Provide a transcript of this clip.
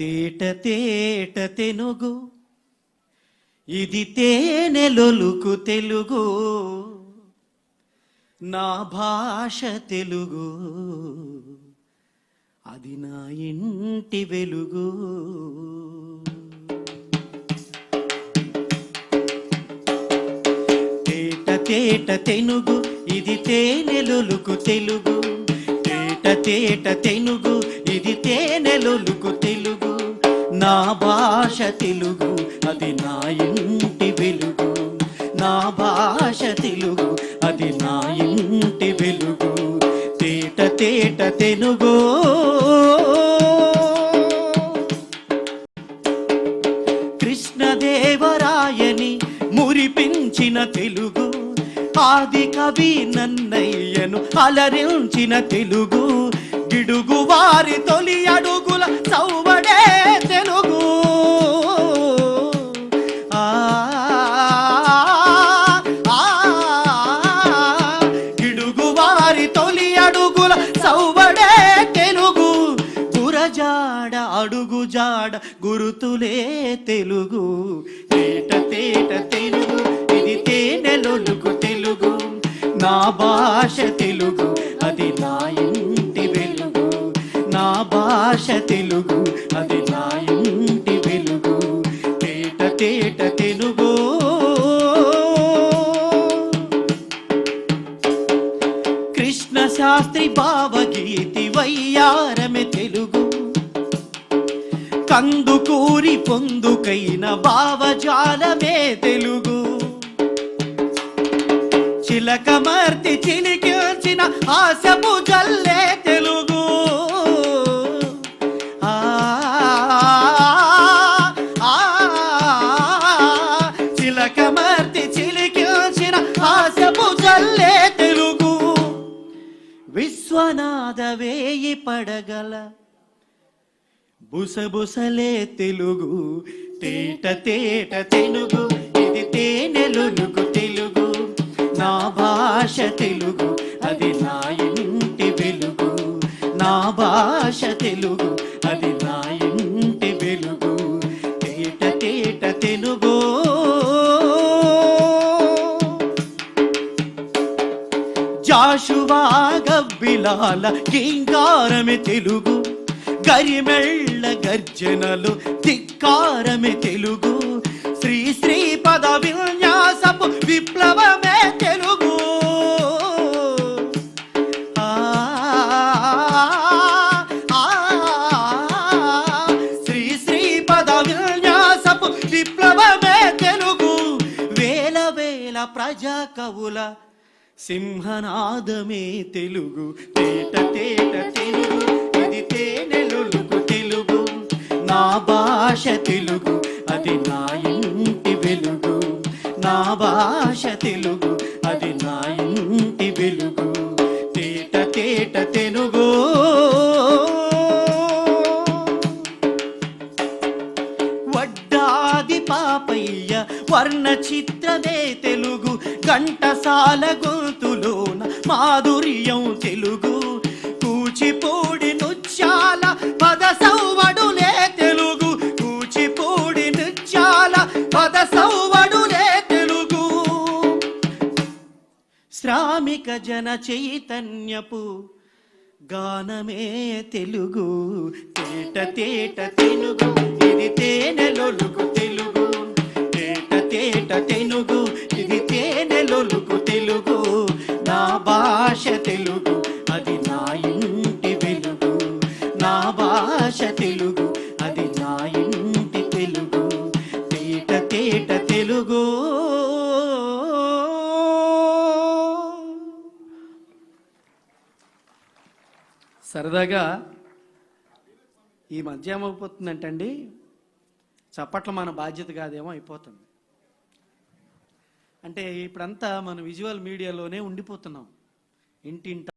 తేట తేట తెనుగు. ఇది తేనెలొలుకు తెలుగు. నా భాష తెలుగు. అది నా ఇంటి వెలుగు. తేట తేట తెనుగు ఇది తేనెలొలుకు తెలుగు. తేట తేట తెనుగు ఇది తేనెలొలుకు తెలుగు. నా భాష తెలుగు అది నా ఇంటి వెలుగు. నా భాష తెలుగు అది నా ఇంటి వెలుగు. తేట తేట తెలుగు కృష్ణదేవరాయని మురిపించిన తెలుగు ఆది కవి నన్నయ్యను అలరించిన తెలుగు. గిడుగు వారి తొలి అడుగుల సౌవడే తెలుగు. ఆ, గిడుగు వారి తొలి అడుగుల సౌవడే తెలుగు. గురజాడ అడుగు జాడ గురుతులే తెలుగు. తేట తేట తెలుగు ఇది తేనెలొలుగు తెలుగు. నా భాష తెలుగు. భాష తెలుగు అది నా ఇంటి వెలుగు. తేట తేట తెలుగు. కృష్ణ శాస్త్రి భావగీతి వయ్యారమె తెలుగు. కందుకూరి పొందుకైన భావజాలమే తెలుగు. చిలకమర్తి చిలికిల్చిన ఆశపు జల్లే వేయి పడగల. బుసబుసలే తెలుగు తేట తేట తెలుగు ఇది తేనెలుగు తెలుగు. నా భాష తెలుగు అది నా ఇంటి వెలుగు. నా భాష తెలుగు జాషువా గబ్బిలాల గింగారమే తెలుగు గరిమెళ్ళ గర్జనలు ధిక్కారమే తెలుగు శ్రీ శ్రీ పద విన్యాసపు విప్లవమే తెలుగు. శ్రీ శ్రీ పద విన్యాసపు విప్లవమే తెలుగు. వేల వేల ప్రజా కవుల సింహనాదమే తెలుగు తేట తేట తెలుగు ఇది తేనెలుగు తెలుగు. నా భాష తెలుగు అది నా ఇంటి వెలుగు. నా భాష తెలుగు పాపయ్య వర్ణ చిత్రమే తెలుగు ఘంటసాల గొంతులోన మాధుర్యం తెలుగు. కూచిపూడి నృత్యాల పద సౌవడులే తెలుగు. కూచిపూడి నృత్యాల పద సౌవడులే తెలుగు. శ్రామిక జన చైతన్యపు గానమే తెలుగు. తేట తేట తెలుగు ఇది తేనెలొలుగు తేట తెలుగు ఇది తేనెలొలుగు తెలుగు. నా భాష తెలుగు అది నా ఇంటి వెలుగు. నా భాష తెలుగు అది నా ఇంటి తెలుగు. తేట తేట తెలుగు. సరదాగా ఈ మధ్య ఏమైపోతుందంటండి చప్పట్లు మన బాధ్యత కాదేమో అయిపోతుంది. అంటే ఇప్పుడంతా మన విజువల్ మీడియాలోనే ఉండిపోతున్నాం. ఇంటింట